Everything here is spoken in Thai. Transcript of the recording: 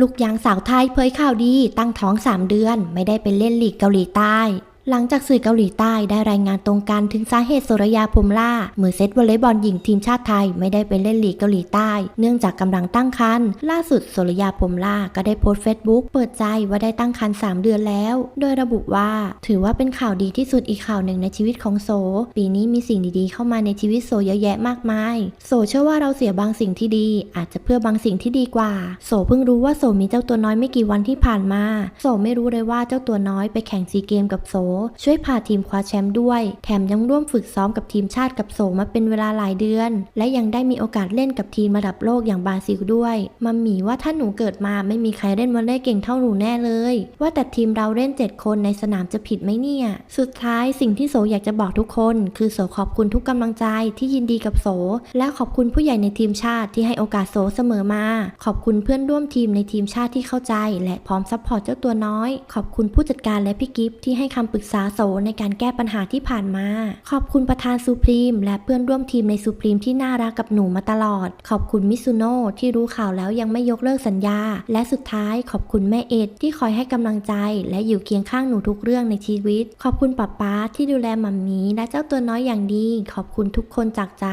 ลูกยางสาวไทยเผยข่าวดีตั้งท้อง 3 เดือน ไม่ได้ไปเล่นลีกเกาหลีใต้ หลังจากสื่อเกาหลีใต้ได้รายงานตรงกันถึงสาเหตุโสรยาพรมล่า มือเซตวอลเลย์บอลหญิงทีมชาติไทยไม่ได้ไปเล่นลีกเกาหลีใต้ เนื่องจากกำลังตั้งครรภ์ล่าสุดโสรยาพรมล่าก็ได้โพสต์เฟซบุ๊กเปิดใจว่าได้ตั้งครรภ์3เดือนแล้ว โดยระบุว่า ถือว่าเป็นข่าวดีที่สุดอีกข่าวหนึ่งในชีวิตของโสปีนี้มีสิ่งดีๆ เข้ามาในชีวิตโสเยอะแยะมากมายโสเชื่อว่าเราเสียบางสิ่งที่ดี อาจจะเพื่อบางสิ่งที่ดีกว่าโสเพิ่งรู้ว่าโสมีเจ้าตัวน้อยไม่กี่วันที่ผ่านมาโสไม่รู้เลยว่าเจ้าตัวน้อยไปแข่งซีเกมกับโสช่วยพาทีมคว้าแชมป์ด้วย แถมยังร่วมฝึกซ้อมกับทีมชาติกับโสมาเป็นเวลาหลายเดือน และยังได้มีโอกาสเล่นกับทีมระดับโลกอย่างบราซิลด้วยมัมหมีว่าถ้าหนูเกิดมาไม่มีใครเล่นวอลเลย์เก่งเท่าหนูแน่เลย ว่าแต่ทีมเราเล่น 7 คนในสนามจะผิดไหมเนี่ย สุดท้ายสิ่งที่โสอยากจะบอกทุกคน คือโสขอบคุณทุกกำลังใจที่ยินดีกับโส และขอบคุณผู้ใหญ่ในทีมชาติที่ให้โอกาสโสเสมอมา ขอบคุณเพื่อนร่วมทีมในทีมชาติที่เข้าใจ และพร้อมซัพพอร์ตเจ้าตัวน้อย ขอบคุณผู้จัดการและพี่กิฟที่ให้คำปรึกษาโสในการแก้ปัญหาที่ผ่านมา ขอบคุณประธานซูพรีมและเพื่อนร่วมทีมในซูพรีมที่น่ารักกับหนูมาตลอด ขอบคุณมิซุโน่ที่รู้ข่าวแล้วยังไม่ยกเลิกสัญญา และสุดท้ายขอบคุณแม่เอ็ดที่คอยให้กำลังใจ และอยู่เคียงข้างหนูทุกเรื่องในชีวิต ขอบคุณป๊าป๊าที่ดูแลมัมมี่และเจ้าตัวน้อยอย่างดี ขอบคุณทุกคนจากใจ